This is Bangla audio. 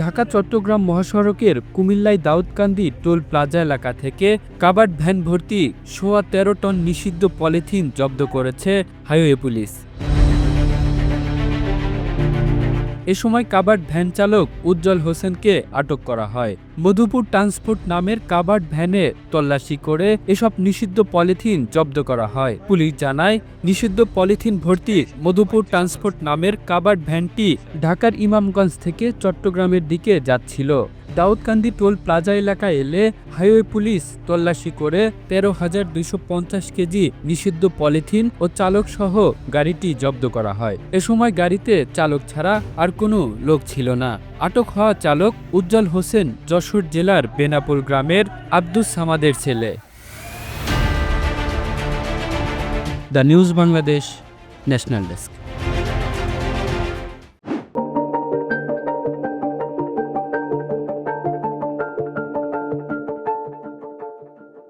ঢাকা, চট্টগ্রাম মহাসড়কের কুমিল্লায় দাউদকান্দি টোল প্লাজা এলাকা থেকে কাবার ভ্যান ভর্তি সোয়া তেরো টন নিষিদ্ধ পলিথিন জব্দ করেছে হাইওয়ে পুলিশ। এ সময় কাবার্ড ভ্যান চালক উজ্জ্বল হোসেনকে আটক করা হয়। মধুপুর ট্রান্সপোর্ট নামের কাবার্ড ভ্যানে তল্লাশি করে এসব নিষিদ্ধ পলিথিন জব্দ করা হয়। পুলিশ জানায়, নিষিদ্ধ পলিথিন ভর্তি মধুপুর ট্রান্সপোর্ট নামের কাবার্ড ভ্যানটি ঢাকার ইমামগঞ্জ থেকে চট্টগ্রামের দিকে যাচ্ছিল। দাউদকান্দি টোল প্লাজা এলাকায় এলে হাইওয়ে পুলিশ তল্লাশি করে তেরো হাজার দুইশো পঞ্চাশ কেজি নিষিদ্ধ পলিথিন ও চালক সহ গাড়িটি জব্দ করা হয়। এ সময় গাড়িতে চালক ছাড়া আর কোনো লোক ছিল না। আটক হওয়া চালক উজ্জ্বল হোসেন যশোর জেলার বেনাপুর গ্রামের আব্দুস সামাদের ছেলে। The news Bangladesh national desk.